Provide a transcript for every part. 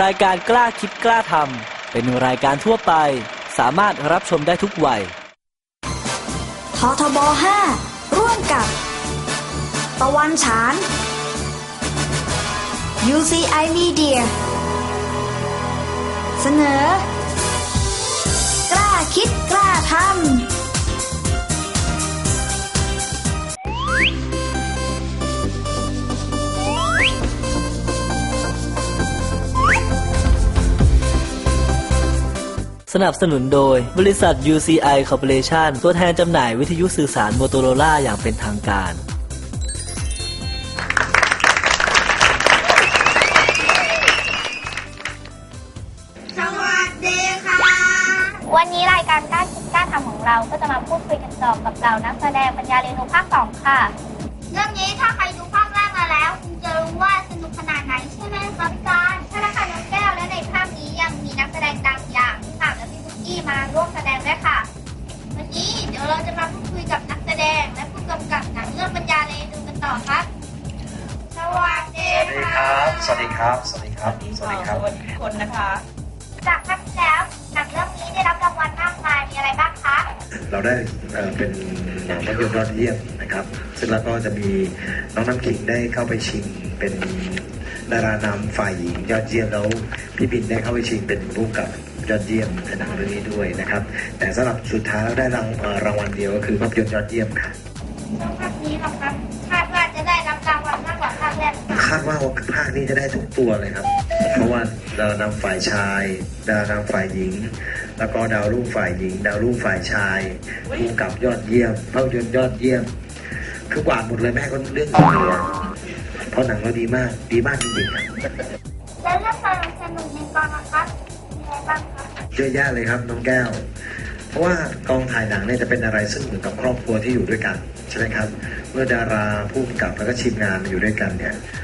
รายการกล้าคิดกล้าทำเป็นรายการทั่วไป สามารถรับชมได้ทุกวัยททบ 5 ร่วมกับ ตะวันฉาน UCI Media เสนอ กล้าคิดกล้าทำ สนับสนุนโดย บริษัท UCI Corporation ตัวแทนจำหน่ายวิทยุสื่อสารโมโตโรล่าอย่างเป็นทางการ สวัสดีค่ะ วันนี้รายการกล้าคิดกล้าทำของเราก็จะมาพูดคุยกันต่อกับเรานักแสดงปัญญาเรียนรู้ภาคสองค่ะ เรื่องนี้ถ้าใครดูภาคแรกมาแล้วคงจะรู้ว่าสนุกขนาดไหน สวัสดีครับ สวัสดีครับ สวัสดีครับ สวัสดีคนนะคะ จากภาคที่แล้วหนังเรื่องนี้ได้รับรางวัลมากมายมีอะไรบ้างคะ เราได้เอ่อเป็นหนังภาพยนตร์ยอดเยี่ยมนะครับ ซึ่งแล้วก็จะมีน้องน้ำขิงได้เข้าไปชิงเป็นดารานำฝ่ายหญิงยอดเยี่ยมแล้วพี่บินได้เข้าไปชิงเป็นผู้กำกับยอดเยี่ยมในหนังเรื่องนี้ด้วยนะครับ แต่สำหรับสุดท้ายแล้วได้รางเอ่อรางวัลเดียวก็คือภาพยนตร์ยอดเยี่ยมค่ะ คแรกหรือเปล่าคาดว่าภาคนี้จะได้ทุกตัวเลยครับ เพราะว่าดาวนำฝ่ายชาย ดาวนำฝ่ายหญิง แล้วก็ดาวรุ่งฝ่ายหญิง ดาวรุ่งฝ่ายชายผู้กำกับยอดเยี่ยมภาพยนตร์ยอดเยี่ยม คือกวาดหมดเลยแม่ก็เรื่องอื่นเลยอะเพราะหนังเราดีมากดีมากจริงๆครับแล้วเรื่องสนุกสนุกในกองนะครับมีอะไรบ้างครับเยอะแยะเลยครับน้องแก้วเพราะว่ากองถ่ายหนังเนี่ยจะเป็นอะไรซึ่งเหมือนกับครอบครัวที่อยู่ด้วยกันใช่ไหมครับ เมื่อดาราผู้กำกับแล้วก็ทีมงานมาอยู่ด้วยกันเนี่ยเอ่อ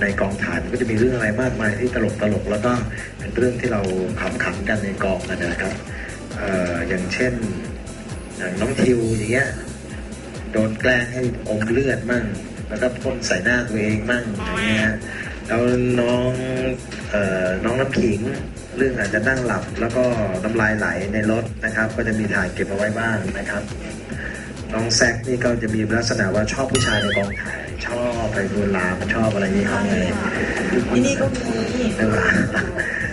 ในกองถ่ายมันก็จะมีเรื่องอะไรมากมายที่ตลกตลกๆแล้วก็เป็นเรื่องที่เราขำขันกันในกองกันนะครับออย่างเช่นอย่างน้องทิวอย่างเงี้ยโดนแกล้งให้อมเลือดมั่งแล้วก็พ่นใส่หน้าตัวเองมั่งอย่างเงี้ยแล้วน้องออน้องน้ำขิงเรื่องอาจจะนั่งหลับแล้วก็น้ำลายไหลในรถนะครับ ก็จะมีถ่ายเก็บเอาไว้บ้างนะครับ น้องแซกนี่ก็จะมีลักษณะว่าชอบผู้ชายในกองถ่าย ชอบไปดูลามชอบอะไรอย่างนี้เขาไงที่นี่ก็มีไม่ว่า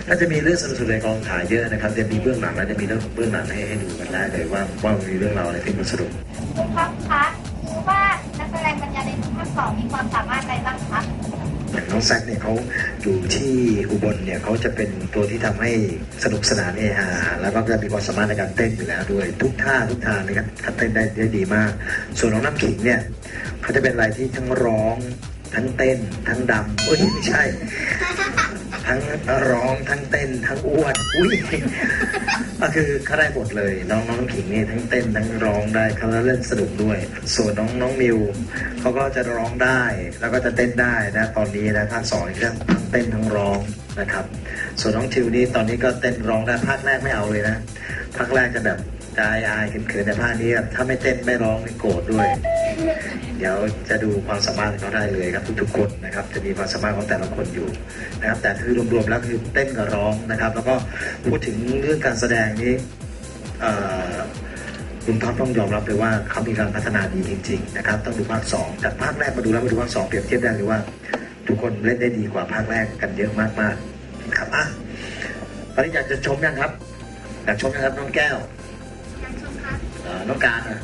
ก็จะมีเรื่องสนุกๆในกองถ่ายเยอะนะครับจะมีเบื้องหลังแล้วจะมีเรื่องเบื้องหลังให้ให้ดูกันได้เลยว่าว่ามีเรื่องราวอะไรที่มันสนุกคุณครับคะคือว่านักแสดงปัญญาในภาคสองมีความสามารถอะไรบ้างคะ อย่างน้องแซกเนี่ยเขาอยู่ที่อุบลเนี่ยเขาจะเป็นตัวที่ทำให้สนุกสนานเฮฮาแล้วก็จะมีความสามารถในการเต้นอยู่แล้วด้วยทุกท่าทุกทางนะครับเขาเต้นได้ได้ดีมาก ส่วนน้องน้ำขิงเนี่ยเขาจะเป็นอะไรที่ทั้งร้องทั้งเต้น ทั้งดำเอ้ยไม่ใช่ ทั้งร้องทั้งเต้นทั้งอ้วนอุ้ย ก็คือเขาได้หมดเลย น้องน้องขิงนี่ทั้งเต้นทั้งร้องได้เขาเล่นสนุกด้วย ส่วนน้องน้องมิวเขาก็จะร้องได้ แล้วก็จะเต้นได้นะตอนนี้นะภาคสองนี่ทั้งทั้งเต้นทั้งร้องนะครับ ส่วนน้องทิวนี่ตอนนี้ก็เต้นร้องได้ภาคแรกไม่เอาเลยนะภาคแรกจะแบบ อายอายเขินๆแต่ภาคนี้ครับถ้าไม่เต้นไม่ร้องนี่โกรธด้วย เดี๋ยวจะดูความสามารถของเขาได้เลยครับทุกๆคนนะครับ จะมีความสามารถของแต่ละคนอยู่นะครับ แต่คือรวมๆแล้วคือเต้นกับร้องนะครับ แล้วก็พูดถึงเรื่องการแสดงนี้คุณท็อปต้องยอมรับเลยว่าเขามีการพัฒนาดีจริง ๆ นะครับ ต้องดูภาคสองจากภาคแรกมาดูแล้วมาดูภาคสองเปรียบเทียบได้เลยว่า ทุกคนเล่นได้ดีกว่าภาคแรกกันเยอะมากๆครับอะตอนนี้อยากจะชมยังครับอยากชมยังครับน้องแก้ว น้องการอะค่ะ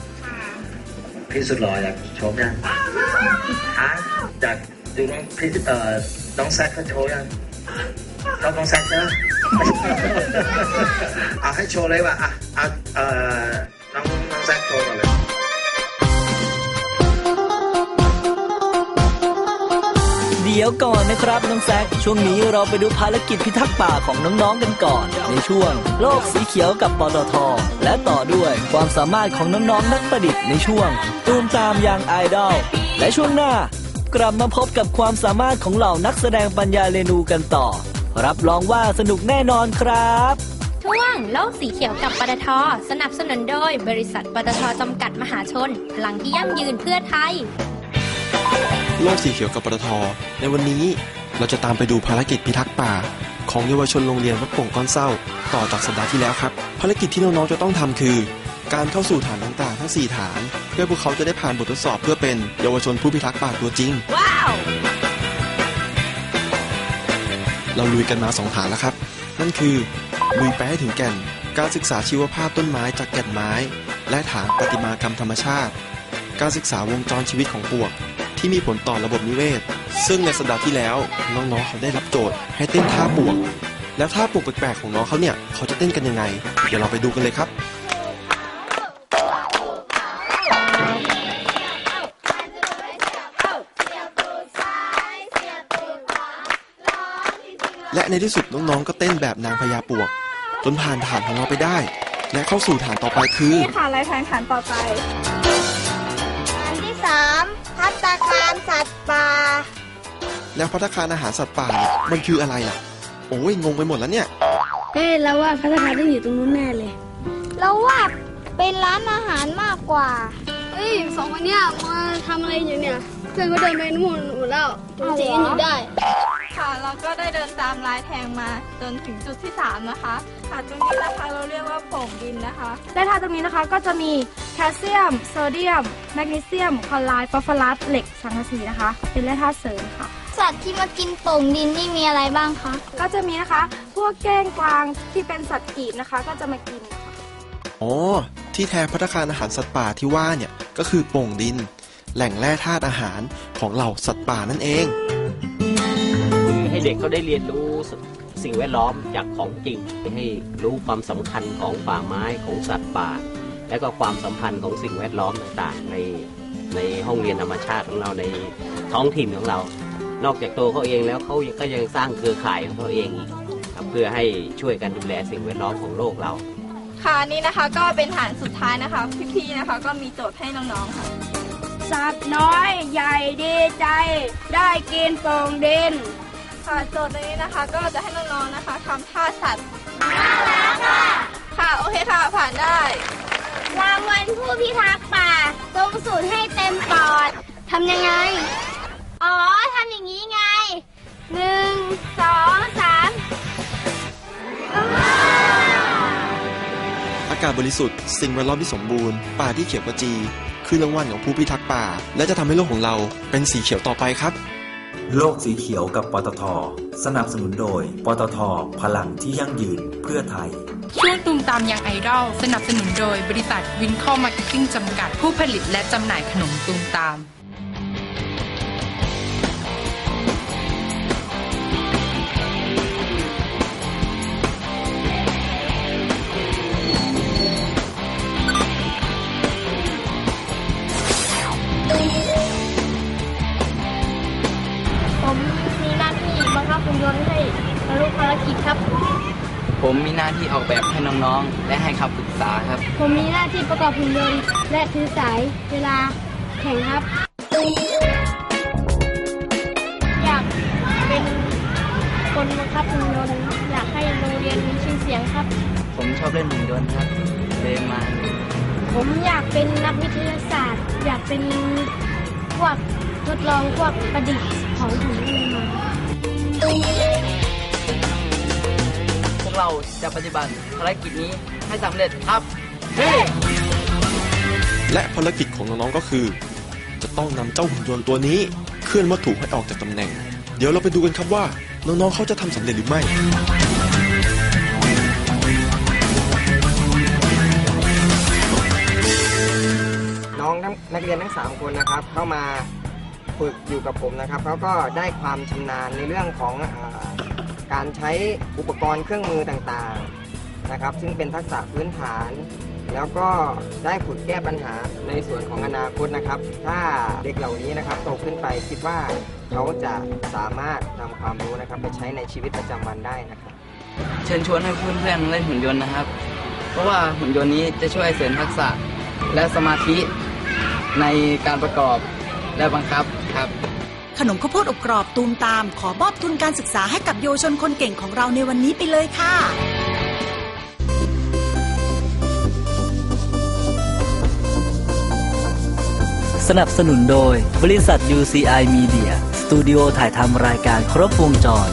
พี่สุดหล่ออยากชมยังอะอยากดูน้องพี่เอ่อน้องแซคเขาโชว์ยังชอบน้องแซคใช่ไหมเอาให้โชว์เลยว่ะอะเอาเอ่อน้องน้องแซคโชว์ก่อนเลย ดี๋ยวก่อนนะครับน้องแซคช่วงนี้เราไปดูภารกิจพิทักษ์ป่าของน้องๆกันก่อน ในช่วง โลกสีเขียวกับปตทและต่อด้วยความสามารถของน้องๆนักประดิษฐ์ในช่วงตูมตามยางไอดอลและช่วงหน้ากลับมาพบกับความสามารถของเหล่านักแสดงปัญญาเรนูกันต่อ รับรองว่าสนุกแน่นอนครับช่วงโลกสีเขียวกับปตทสนับสนุนโดย บริษัทปตทจำกัดมหาชน พลังที่ยั่งยืนเพื่อไทย โลกสีเขียวกับปตท ในวันนี้เราจะตามไปดูภารกิจพิทักษ์ป่า ของเยาวชนโรงเรียนวัดโป่งก้อนเศร้า ต่อจากสัปดาห์ที่แล้วครับ ภารกิจที่น้องๆจะต้องทำคือ การเข้าสู่ฐานต่างๆ ทั้ง 4 ฐาน เพื่อพวกเขาจะได้ผ่านบททดสอบเพื่อเป็นเยาวชนผู้พิทักษ์ป่าตัวจริง ว้าว เราลุยกันมาสองฐานแล้วครับ นั่นคือลุยไปให้ถึงแก่น การศึกษาชีวภาพต้นไม้จากแก่นไม้ และฐานประติมากรรมธรรมชาติ การศึกษาวงจรชีวิตของปลวก ที่มีผลต่อระบบนิเวศ ซึ่งในสัปดาห์ที่แล้วน้องๆเขาได้รับโจทย์ ให้เต้นท่าปลวก แล้วท่าปลวกแปลกๆของน้องเขาเนี่ยเขาจะเต้นกันยังไง เดี๋ยวเราไปดูกันเลยครับและในที่สุดน้องๆ ก็เต้นแบบนางพญาปลวก จนผ่านฐานของเราไปได้ และเข้าสู่ฐานต่อไปคือค่ะรายแข่งขันต่อไปอันที่สาม แล้วพัตตาคารอาหารสัตว์ป่าเนี่ยมันคืออะไรล่ะ โอ้ยงงไปหมดแล้วเนี่ยเฮ้ยเราว่าพัฒนาต้องอยู่ตรงนู้นแน่เลย เราว่าเป็นร้านอาหารมากกว่าเฮ้ยสองคนเนี้ยมาทำอะไรอยู่เนี่ยเพื่อนก็เดินไปนู่นหมดแล้วตัวจีกันอยู่ได้ ค่ะเราก็ได้เดินตามลายแทงมาจนถึงจุดที่ 3 นะคะ ค่ะตรงนี้นะคะเราเรียกว่าโป่งดินนะคะ และธาตุตรงนี้นะคะก็จะมีแคลเซียม โซเดียม แมกนีเซียมคลอไรด์ฟอสฟอรัสเหล็กสังกะสีนะคะ เป็นแร่ธาตุเสริมค่ะ สัตว์ที่มากินโป่งดินนี่มีอะไรบ้างคะ ก็จะมีนะคะ พวกแก้งกวางที่เป็นสัตว์กีบนะคะ ก็จะมากินค่ะอ๋อ ที่แท้พัตตาคารอาหารสัตว์ป่าที่ว่าเนี่ยก็คือโป่งดิน แหล่งแร่ธาตุอาหารของเหล่าสัตว์ป่านั่นเอง ให้เด็กเขาได้เรียนรู้สิ่งแวดล้อมจากของจริงให้รู้ความสำคัญของป่าไม้ของสัตว์ป่า และก็ความสัมพันธ์ของสิ่งแวดล้อมต่างๆ ในในห้องเรียนธรรมชาติของเราในท้องถิ่นของเรา นอกจากตัวเขาเองแล้วเขาก็ยังสร้างเครือข่ายของเขาเองอีกครับเพื่อให้ช่วยกันดูแลสิ่งแวดล้อมของโลกเรา ค่ะอันนี่นะคะก็เป็นฐานสุดท้ายนะคะ พี่ๆนะคะก็มีโจทย์ให้น้องๆค่ะสัตว์น้อยใหญ่ดีใจ ได้กินโป่งดิน ค่ะโจทย์นี้นะคะ ก็จะให้น้องๆนะคะทำท่าสัตว์น่ารักค่ะค่ะโอเคค่ะผ่านได้รางวัลผู้พิทักษ์ป่าตรงสูตรให้เต็มปอดทำยังไง อ๋อทำอย่างนี้ไงหนึ่งสองสามอากาศบริสุทธิ์สิ่งแวดล้อมที่สมบูรณ์ป่าที่เขียวกระจี คือรางวัลของผู้พิทักษ์ป่า และจะทำให้โลกของเราเป็นสีเขียวต่อไปครับ โลกสีเขียวกับปตท สนับสนุนโดย ปตท พลังที่ยั่งยืนเพื่อไทยช่วงตูมตามยังไอดอลสนับสนุนโดยบริษัทวินคอลมาร์เก็ตติ้งจำกัดผู้ผลิตและจำหน่ายขนมตูมตามผม ผมมีหน้าที่ออกแบบให้น้องๆ และให้คำปรึกษาครับ ผมมีหน้าที่ประกอบหุ่นยนต์และถือสายเวลาแข่งครับ อยากเป็นคนบังคับหุ่นยนต์อยากให้โรงเรียนมีชื่อเสียงครับ ผมชอบเล่นหุ่นยนต์ครับเลยมา ผมอยากเป็นนักวิทยาศาสตร์ อยากเป็นพวกทดลองพวกประดิษฐ์ของหุ่นยนต์มาพ วกเราจะปฏิบัติภารกิจนี้ให้สำเร็จครับและภารกิจของน้องๆก็คือ จะต้องนำเจ้าหุ่นยนต์ตัวนี้ เคลื่อนวัตถุให้ออกจากตำแหน่ง เดี๋ยวเราไปดูกันครับว่า น้องๆเขาจะทำสำเร็จหรือไม่น้องนักเรียนทั้ง 3 คนนะครับ เข้ามาฝึกอยู่กับผมนะครับเขาก็ได้ความชำนาญในเรื่องของอา การใช้อุปกรณ์เครื่องมือต่างๆนะครับ ซึ่งเป็นทักษะพื้นฐาน แล้วก็ได้ฝึกแก้ปัญหาในส่วนของอนาคตนะครับ ถ้าเด็กเหล่านี้นะครับโตขึ้นไปคิดว่าเขาจะสามารถนำความรู้นะครับไปใช้ในชีวิตประจำวันได้นะครับ เชิญชวนให้เพื่อนๆเล่นหุ่นยนต์นะครับ เพราะว่าหุ่นยนต์นี้จะช่วยเสริมทักษะและสมาธิในการประกอบและบังคับ ขนมข้าวโพดอบกรอบตูมตาม ขอมอบทุนการศึกษาให้กับเยาวชนคนเก่งของเราในวันนี้ไปเลยค่ะสนับสนุนโดย บริษัท UCI Media สตูดิโอถ่ายทำรายการครบวงจร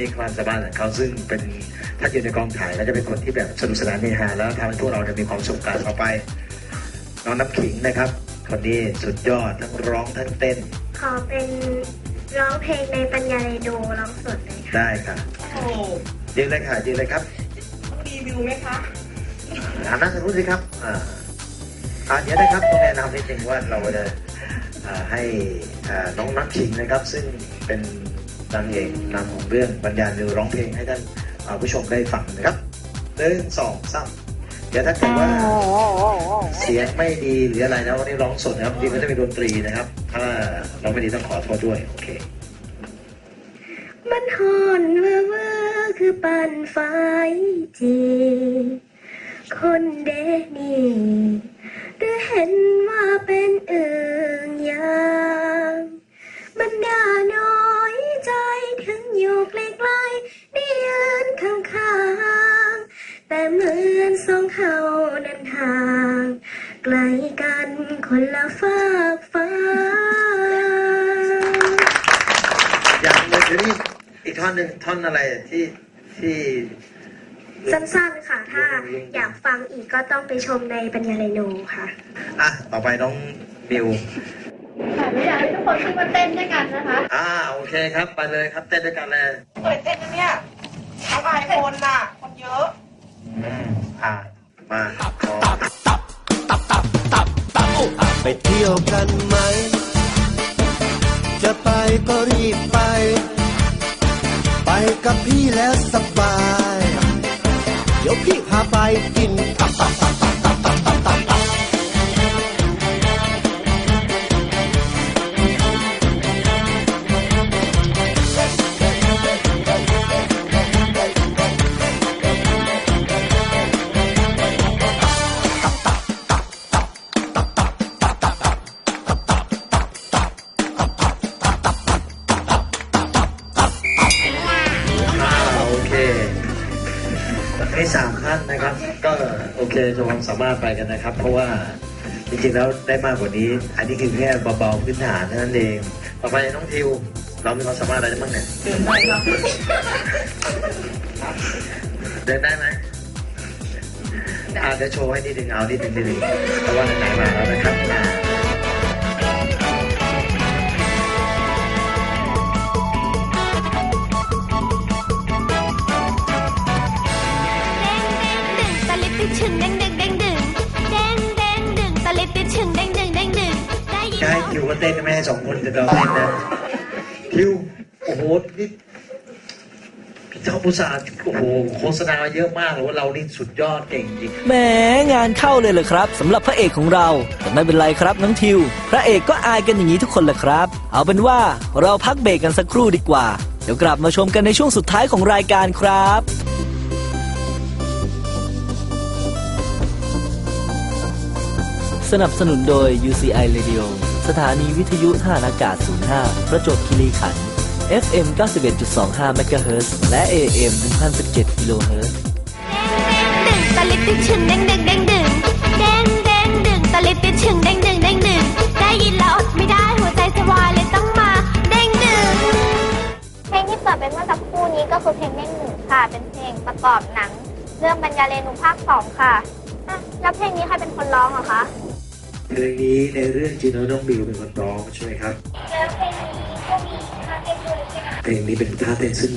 นะครับนี่ความสามารถของเขาซึ่งเป็นถ้าอยู่ในกองถ่ายแล้วจะเป็นคนที่แบบสนุกสนานเฮฮาแล้วทำให้พวกเราเนี่ยมีความสุขกันต่อไป น้องน้ำขิงนะครับ คนนี้สุดยอดทั้งร้องทั้งเต้น ขอเป็นร้องเพลงในปัญญาเรโดร้องสดเลยได้ค่ะยืนเลยค่ะยืนเลยครับรีวิวไหมคะอ่านั่งรู้สิครับอ่าอ่าเดี๋ยวนะครับต้องแนะนำนิดนึงว่าเราจะอ่าให้อ่าน้องนักขิงนะครับ ซึ่งเป็น นางเอกนำของเรื่องบรรยายนิวร้องเพลงให้ท่านอ่าผู้ชมได้ฟังนะครับหนึ่งสองสามเดี๋ยวถ้าเกิดว่าเสียงไม่ดีหรืออะไรนะวันนี้ร้องสดนะครับดีก็จะมีดนตรีนะครับ ถ้าเราไม่ดีต้องขอโทษด้วยโอเคมันหอนเว่อเว่อคือปั่นไฟจีคนเดนี่หรือเห็นว่าเป็นเอื่งอย่างมันด่าน้อยใจ ถึงอยู่ใกล้ๆได้ยืนข้างๆแต่เหมือนสองเขานั้นห่าง ไกลกันคนละฟากฟ้า อย่างเลยเดี๋ยวนี้อีกท่อนหนึ่งท่อนอะไรที่ที่ สั้นๆค่ะ ถ้าอยากฟังอีกก็ต้องไปชมในปัญญาเรโนค่ะ อะ ต่อไปน้องมิว ค่ะไม่อยากให้ทุกคนขึ้นมาเต้นด้วยกันนะคะอ่าโอเคครับไปเลยครับเต้นด้วยกันเลยเคยเต้นนะเนี่ยเอาอายคนน่ะ คนเยอะอืมอ่ามาขอไปเที่ยวกันไหม จะไปก็รีบไป ไปกับพี่แล้วสบาย เดี๋ยวพี่พาไปกินตับตับตับตับตับตับ โอเความสามารถไปกันนะครับ เพราะว่าจริงๆแล้วได้มากกว่านี้ อันนี้คือแค่เบาๆพื้นฐานเท่านั้นเอง ต่อไปน้องทิว เรามีความสามารถอะไรบ้างเนี่ยเดินได้ครับเดินได้ไหมอาจจะโชว์ให้นิดนึงเอานิดนึงนิดนึงเพราะว่าไหนๆมาแล้วนะครับตะลิดติดชึงเด้งดึงเด้งดึง วก็เต้นไม่ให้สองคนจะเราเต้นนะคิวโอ้โหนี่พี่เจ้าพุทธาโอ้โหโฆษณาเยอะมากเลยว่าเรานี่สุดยอดเก่งจริงแหมงานเข้าเลยเลยครับสำหรับพระเอกของเราแต่ไม่เป็นไรครับน้องทิว พระเอกก็อายกันอย่างนี้ทุกคนแหละครับ เอาเป็นว่าเราพักเบรกกันสักครู่ดีกว่า เดี๋ยวกลับมาชมกันในช่วงสุดท้ายของรายการครับสนับสนุนโดย UCI Radio สถานีวิทยุทหาอากาศ 05 ประจวบคีรีขันธ์ FM 91.25 MHz และ AM 1017 kHz ดึงตะลิดติดชึงเด้งดึงเด้งดึงเด้งเด้งดึงตะลิดติดชึงเด้งดึงเด้งดึงได้ยินแล้วอดไม่ได้หัวใจจะวายเลยต้องมาเด้งดึงเพลงที่เปิดเป็นเมื่อสักครู่นี้ก็คือเพลงเล่นหนึ่งค่ะ เป็นเพลงประกอบหนัง เรื่องบรรยาเรนูภาคสองค่ะอะ แล้วเพลงนี้ใครเป็นคนร้องเหรอคะ เพลงนี้ในเรื่องจริงแล้วน้องบิวเป็นคนร้องใช่ไหมครับแล้วเพลงนี้ก็มีค่าเต้นด้วยใช่ไหมเพลงนี้เป็นท่าเต้นซึ่ง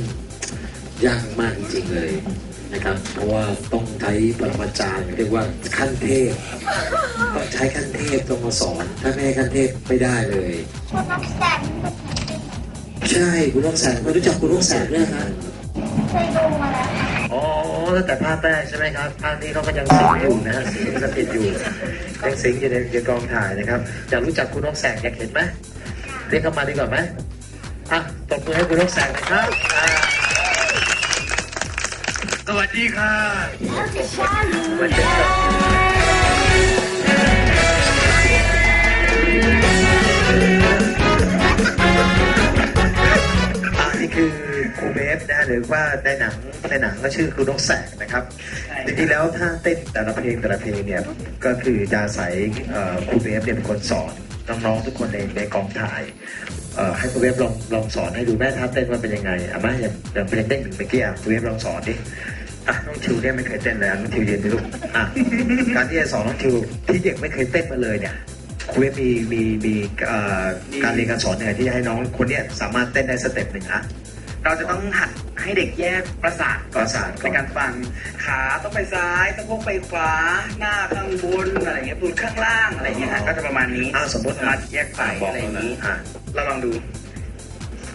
ยากมากจริงๆเลยนะครับ เพราะว่าต้องใช้ปรมาจารย์เรียกว่าขั้นเทพต้องใช้ขั้นเทพต้องมาสอน ถ้าไม่ให้ขั้นเทพไม่ได้เลยคนน้องแสงใช่คุณลูกแสงไม่รู้จักคุณลูกแสงด้วยครับเคยดูมาแล้วค่ะ อ๋อแต่ภาคแรกใช่ไหมครับภาคนี้เขาก็ยังสิงอยู่นะฮะสิงสถิตอยู่ยังสิงอยู่ในกองถ่ายนะครับอยากรู้จักคุณน้องแสงอยากเห็นไหมเรียกเข้ามาดีกว่าไหมอะตบมือให้คุณน้องแสงนะครับสวัสดีค่ะสวัสดีครับอ่านี่คือครูเบฟนะฮะหรือว่าในหนังในหนังก็ชื่อครูนกแสกนะครับจริงๆแล้วถ้าเต้นแต่ละเพลงแต่ละเพลงเนี่ยก็คือจะอาศัยเอ่อครูเบฟเนี่ยเป็นคนสอนน้องๆทุกคนในในกองถ่ายเอ่อให้ครูเบฟลองลองสอนให้ดูแม่ท่าเต้นว่าเป็นยังไงอะมาอย่างอย่างเพลงเต้นหนึ่งเมื่อกี้อะครูเบฟลองสอนดิอะน้องทิวเนี่ยไม่เคยเต้นเลยอะน้องทิวยืนดิลูกอะการที่จะสอนน้องทิวที่เด็กไม่เคยเต้นมาเลยเนี่ยครูเบฟมีมีมีเอ่อการเรียนการสอนยังไงที่จะให้น้องคนเนี้ยสามารถเต้นได้สเต็ปหนึ่งอะ เราจะต้องหัดให้เด็กแยกประสาทประสาทก่ในอนการฟัง ขาต้องไปซ้ายสะโพกไปขวา หน้าข้างบนอะไรเงี้ยตูดข้างล่างอะไรเงี้ยฮะก็จะประมาณนี้อ่าสมมติสามารถแยกสายบอกอะไรอย่างนี้ อะเราลองดู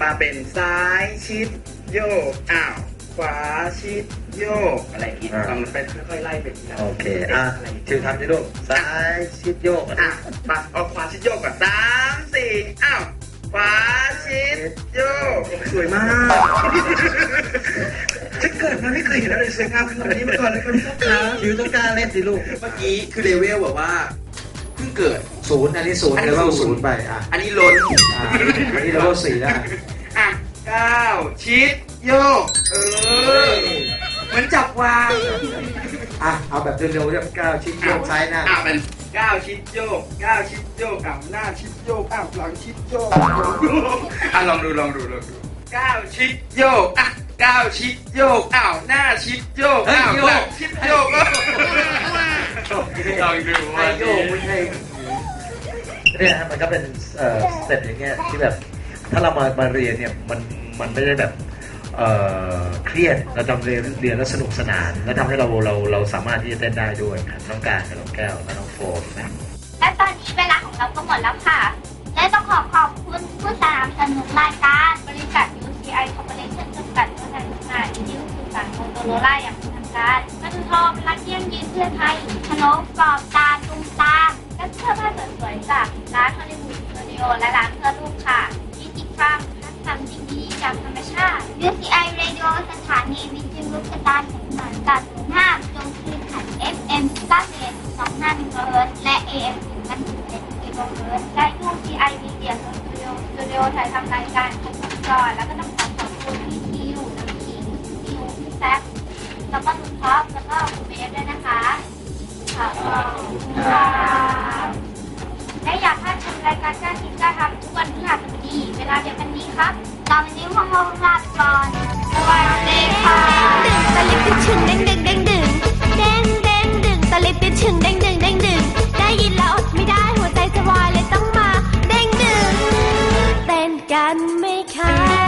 มาเป็นซ้ายชิดโยกอ้าวขวาชิดโยกอะไรอย่างงี้ลองไปค่อยๆไล่ไปทีละโอเค อะทิวทำดิลูกซ้ายชิดโยกอะมาเอาขวาชิดโยกก่อนสามสี่อ้าว ขวาชิดโยกสวยมากจะเกิดมาไม่เคยเห็นอะไรสวยงามขนาดนี้มาก่อนเลยครับพี่ครับทิวต้องกล้ารเล่นสิลูก เมื่อกี้คือเลเวลแบบว่าเพิ่งเกิด ศูนย์อันนี้ศูนย์อันนี้เลเวลศูศูนนย์ ย์ไปอะอันนี้ล้นอ่าอันนี้เลเวลสี่แล้วอะเก้าชิดโยก เออ เหมือนจับวางอะเอาแบบเร็วๆเรียบก้าวชิดโยกซ้ายหน้า อะเป็นเก้าชิดโยกเก้าชิดโยกอะหน้าชิดโยกอะหลังชิดโยกอะลองดูลองดูลองดูเก้าชิดโยกอะเก้าชิดโยกอ้าวหน้าชิดโยกอ้าวหลังชิดโยกลองดูให้โยกไม่ใช่เนี่ยฮะมันก็เป็นเอ่อสเต็ปอย่างเงี้ยที่แบบ ถ้าเรามามาเรียนเนี่ยมันมันไม่ได้แบบ เเครียดเราจำเรียนเรียนแล้วสนุกสนาน แล้วทำให้เราเราเราสามารถที่จะเต้นได้ด้วยครับน้องการกับน้องแก้วและน้องโฟมนะและตอนนี้เวลาของเราก็หมดแล้วค่ะ และต้องขอขอบคุณผู้สนับสนุนรายการบริษัท UCI Corporation จำกัดมหาชนที่ดิวสื่อสารโมโตโรล่าอย่างเป็นทางการปตทพลังเที่ยงยืนเพื่อไทยขนมกรอบตาตุงตามและเสื้อผ้าสวยๆจากร้านฮอลลีวูดสตูดิโอและร้านเพื่อลูกค่ะที่ติดฟาร์ม จากธรรมชาติ UCI Radio สถานีวิทยุกระดานแห่งสารกัด05จงคืนขัน FM 91 25 MHz และ AM 1กิโลเฮิรตซ์และ UCI Media Studio Studio ถ่ายทำรายการของพิธีกรแล้วก็ต้องขอขอบคุณพี่คิวน้ำขิงพี่ยูพี่แซคแล้วก็คุณท็อปแล้วก็คุณเบสด้วยนะคะขอบคุณค่ะและอยากให้ชมรายการการทิพย์การทำทุกวันพฤหัสบดี เวลาเดียวกันนี้ครับ ตอนนี้พวกเราลาก่อนสวัสดีค่ะดึงตะลิบไปชึงเด้งดึงเด้งดึงเด้งเด้งดึงตะลิบไปชึงเด้งดึงเด้งดึงได้ยินแล้วอดไม่ได้หัวใจสะวายเลยต้องมา เด้งดึงเต้นกันไหมคะ